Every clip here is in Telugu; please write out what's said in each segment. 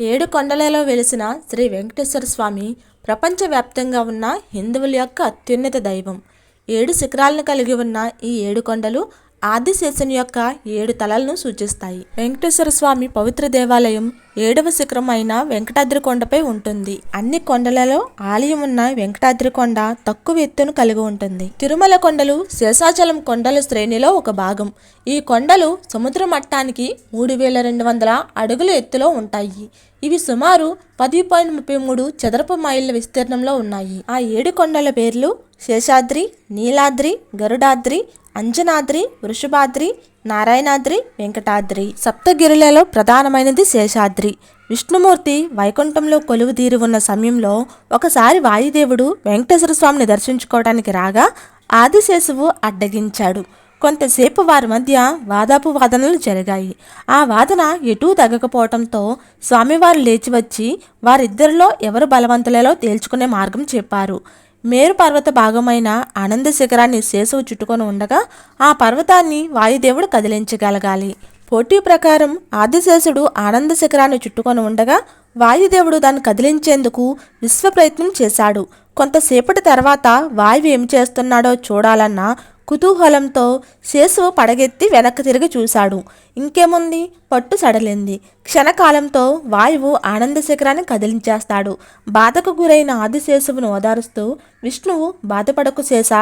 ఏడు కొండలలో వెలిసిన శ్రీ వెంకటేశ్వర స్వామి ప్రపంచవ్యాప్తంగా ఉన్న హిందువుల యొక్క అత్యున్నత దైవం. ఏడు శిఖరాలను కలిగి ఉన్న ఈ ఏడు కొండలు ఆదిశేషుని యొక్క ఏడు తలలను సూచిస్తాయి. వెంకటేశ్వర స్వామి పవిత్ర దేవాలయం ఏడవ శిఖరం అయిన వెంకటాద్రి కొండపై ఉంటుంది. అన్ని కొండలలో ఆలయం ఉన్న వెంకటాద్రి కొండ తక్కువ ఎత్తును కలిగి ఉంటుంది. తిరుమల కొండలు శేషాచలం కొండల శ్రేణిలో ఒక భాగం. ఈ కొండలు సముద్ర మట్టానికి మూడు వేల రెండు వందల అడుగుల ఎత్తులో ఉంటాయి. ఇవి సుమారు పది పాయింట్ ముప్పై మూడు చదరపు మైళ్ళ విస్తీర్ణంలో ఉన్నాయి. ఆ ఏడు కొండల పేర్లు శేషాద్రి నీలాద్రి గరుడాద్రి అంజనాద్రి వృషభాద్రి నారాయణాద్రి వెంకటాద్రి. సప్తగిరులలో ప్రధానమైనది శేషాద్రి. విష్ణుమూర్తి వైకుంఠంలో కొలువు తీరి ఉన్న సమయంలో ఒకసారి వాయుదేవుడు వెంకటేశ్వర స్వామిని దర్శించుకోవడానికి రాగా ఆదిశేషువు అడ్డగించాడు. కొంతసేపు వారి మధ్య వాదాపు వాదనలు జరిగాయి. ఆ వాదన ఎటూ తగ్గకపోవడంతో స్వామివారు లేచి వచ్చి వారిద్దరిలో ఎవరు బలవంతులలో తేల్చుకునే మార్గం చెప్పారు. మేరు పర్వత భాగమైన ఆనంద శిఖరాన్ని శేషువు చుట్టుకొని ఉండగా ఆ పర్వతాన్ని వాయుదేవుడు కదిలించగలగాలి. పోటీ ప్రకారం ఆదిశేషుడు ఆనంద శిఖరాన్ని చుట్టుకొని ఉండగా వాయుదేవుడు దాన్ని కదిలించేందుకు విశ్వ ప్రయత్నం చేశాడు. కొంతసేపటి తర్వాత వాయువు ఏం చేస్తున్నాడో చూడాలన్న కుతూహలంతో శేషువు పడగెత్తి వెనక్కి తిరిగి చూశాడు. ఇంకేముంది? పట్టు సడలింది. క్షణకాలంతో వాయువు ఆనంద శిఖరాన్ని కదిలించేస్తాడు. బాధకు గురైన ఆదిశేషువును ఓదారుస్తూ విష్ణువు బాధపడకు శేష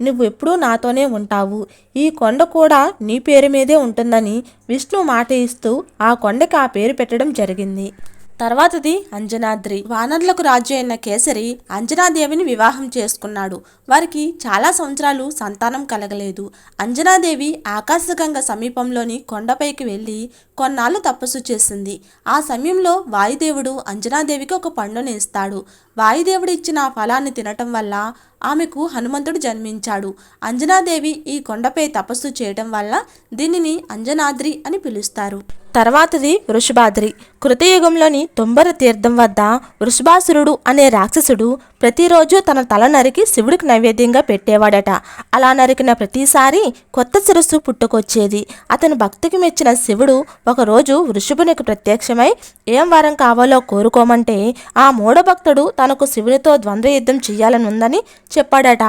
నువ్వు ఎప్పుడూ నాతోనే ఉంటావు. ఈ కొండ కూడా నీ పేరు మీదే ఉంటుందని విష్ణు మాట ఇస్తూ ఆ కొండకి ఆ పేరు పెట్టడం జరిగింది. తర్వాతది అంజనాద్రి. వానరులకు రాజు అయిన కేసరి అంజనాదేవిని వివాహం చేసుకున్నాడు. వారికి చాలా సంవత్సరాలు సంతానం కలగలేదు. అంజనాదేవి ఆకాశగంగ సమీపంలోని కొండపైకి వెళ్ళి కొన్నాళ్ళు తపస్సు చేసింది. ఆ సమయంలో వాయుదేవుడు అంజనాదేవికి ఒక పండుని ఇస్తాడు వాయుదేవుడు ఇచ్చిన ఆ ఫలాన్ని తినటం వల్ల ఆమెకు హనుమంతుడు జన్మించాడు. అంజనాదేవి ఈ కొండపై తపస్సు చేయడం వల్ల దీనిని అంజనాద్రి అని పిలుస్తారు. తర్వాతది వృషభాద్రి. కృతయుగంలోని తుంబర తీర్థం వద్ద వృషభాసురుడు అనే రాక్షసుడు ప్రతిరోజు తన తల నరికి శివుడికి నైవేద్యంగా పెట్టేవాడట. అలా నరికిన ప్రతిసారి కొత్త శిరస్సు పుట్టుకొచ్చేది. అతని భక్తికి మెచ్చిన శివుడు ఒకరోజు వృషభునికి ప్రత్యక్షమై ఏం వరం కావాలో కోరుకోమంటే ఆ మూఢభక్తుడు తనకు శివునితో ద్వంద్వ యుద్ధం చేయాలని ఉందని చెప్పాడట.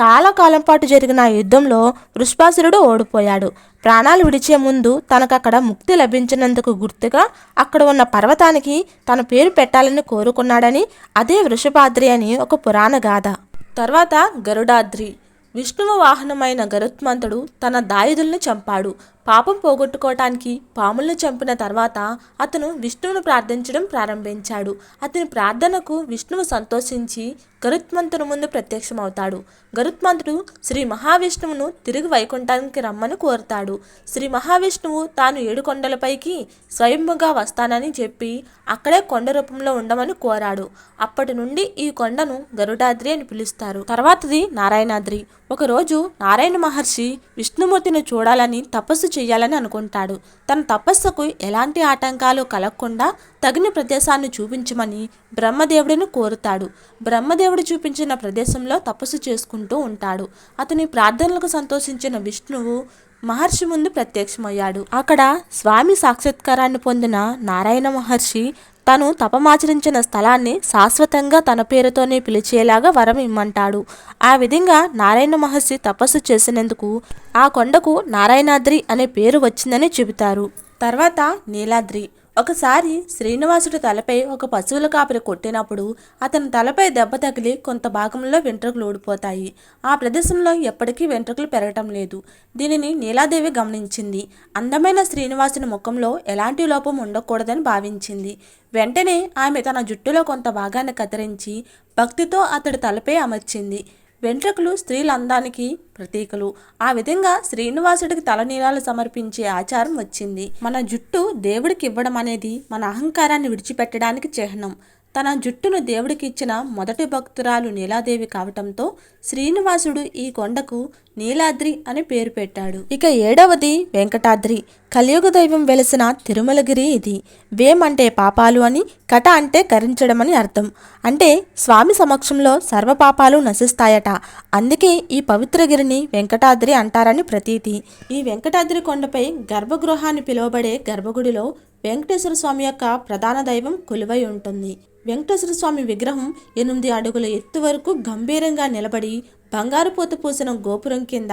చాలా కాలం పాటు జరిగిన ఆ యుద్ధంలో వృష్పాసురుడు ఓడిపోయాడు. ప్రాణాలు విడిచే ముందు తనకక్కడ ముక్తి లభించినందుకు గుర్తుగా అక్కడ ఉన్న పర్వతానికి తన పేరు పెట్టాలని కోరుకున్నాడని అదే వృషభాద్రి అని ఒక పురాణ గాథ. తర్వాత గరుడాద్రి. విష్ణువు వాహనమైన గరుత్మంతుడు తన దాయుదుల్ని చంపాడు. పాపం పోగొట్టుకోవటానికి పాములను చంపిన తర్వాత అతను విష్ణువును ప్రార్థించడం ప్రారంభించాడు. అతని ప్రార్థనకు విష్ణువు సంతోషించి గరుత్మంతుని ముందు ప్రత్యక్షమవుతాడు. గరుత్మంతుడు శ్రీ మహావిష్ణువును తిరిగి వైకుంఠానికి రమ్మని కోరుతాడు. శ్రీ మహావిష్ణువు తాను ఏడు కొండలపైకి స్వయంగా వస్తానని చెప్పి అక్కడే కొండ రూపంలో ఉండమని కోరాడు. అప్పటి నుండి ఈ కొండను గరుడాద్రి అని పిలుస్తారు. తర్వాతది నారాయణాద్రి. ఒకరోజు నారాయణ మహర్షి విష్ణుమూర్తిని చూడాలని తపస్సు చేయాలని అనుకుంటాడు. తన తపస్సుకు ఎలాంటి ఆటంకాలు కలగకుండా తగిన ప్రదేశాన్ని చూపించమని బ్రహ్మదేవుడిని కోరుతాడు. బ్రహ్మదేవుడు చూపించిన ప్రదేశంలో తపస్సు చేసుకుంటూ ఉంటాడు. అతని ప్రార్థనలకు సంతోషించిన విష్ణువు మహర్షి ముందు ప్రత్యక్షమయ్యాడు. అక్కడ స్వామి సాక్షాత్కారాన్ని పొందిన నారాయణ మహర్షి తను తపమాచరించిన స్థలాన్ని శాశ్వతంగా తన పేరుతోనే పిలిచేలాగా వరం ఇమ్మంటాడు. ఆ విధంగా నారాయణ మహర్షి తపస్సు చేసినందుకు ఆ కొండకు నారాయణాద్రి అనే పేరు వచ్చిందని చెబుతారు. తర్వాత నీలాద్రి. ఒకసారి శ్రీనివాసుడి తలపై ఒక పశువుల కాపరి కొట్టినప్పుడు అతని తలపై దెబ్బ తగిలి కొంత భాగంలో వెంట్రుకలు ఊడిపోతాయి. ఆ ప్రదేశంలో ఎప్పటికీ వెంట్రుకలు పెరగటం లేదు. దీనిని నీలాదేవి గమనించింది. అందమైన శ్రీనివాసుని ముఖంలో ఎలాంటి లోపం ఉండకూడదని భావించింది. వెంటనే ఆమె తన జుట్టులో కొంత భాగాన్ని కత్తిరించి భక్తితో అతడి తలపై అమర్చింది. వెంట్రుకలు స్త్రీల అందానికి ప్రతీకలు. ఆ విధంగా శ్రీనివాసుడికి తలనీలాలు సమర్పించే ఆచారం వచ్చింది. మన జుట్టు దేవుడికి ఇవ్వడం అనేది మన అహంకారాన్ని విడిచిపెట్టడానికి చిహ్నం. తన జుట్టును దేవుడికి ఇచ్చిన మొదటి భక్తురాలు నీలాదేవి కావటంతో శ్రీనివాసుడు ఈ కొండకు నీలాద్రి అని పేరు పెట్టాడు. ఇక ఏడవది వెంకటాద్రి. కలియుగ దైవం వెలిసిన తిరుమలగిరి ఇది. వేం అంటే పాపాలు అని కట అంటే కరించడం అని అర్థం. అంటే స్వామి సమక్షంలో సర్వ పాపాలు నశిస్తాయట. అందుకే ఈ పవిత్రగిరిని వెంకటాద్రి అంటారని ప్రతీతి. ఈ వెంకటాద్రి కొండపై గర్భగృహాన్ని పిలువబడే గర్భగుడిలో వెంకటేశ్వర స్వామి యొక్క ప్రధాన దైవం కొలువై ఉంటుంది. వెంకటేశ్వర స్వామి విగ్రహం ఎనిమిది అడుగుల ఎత్తు వరకు గంభీరంగా నిలబడి బంగారు పూత పూసిన గోపురం కింద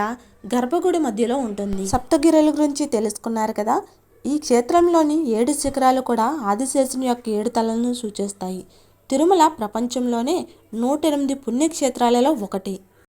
గర్భగుడి మధ్యలో ఉంటుంది. సప్తగిరుల గురించి తెలుసుకున్నారు కదా? ఈ క్షేత్రంలోని ఏడు శిఖరాలు కూడా ఆదిశేషుని యొక్క ఏడు తలలను సూచిస్తాయి. తిరుమల ప్రపంచంలోనే నూట ఎనిమిది పుణ్యక్షేత్రాలలో ఒకటి.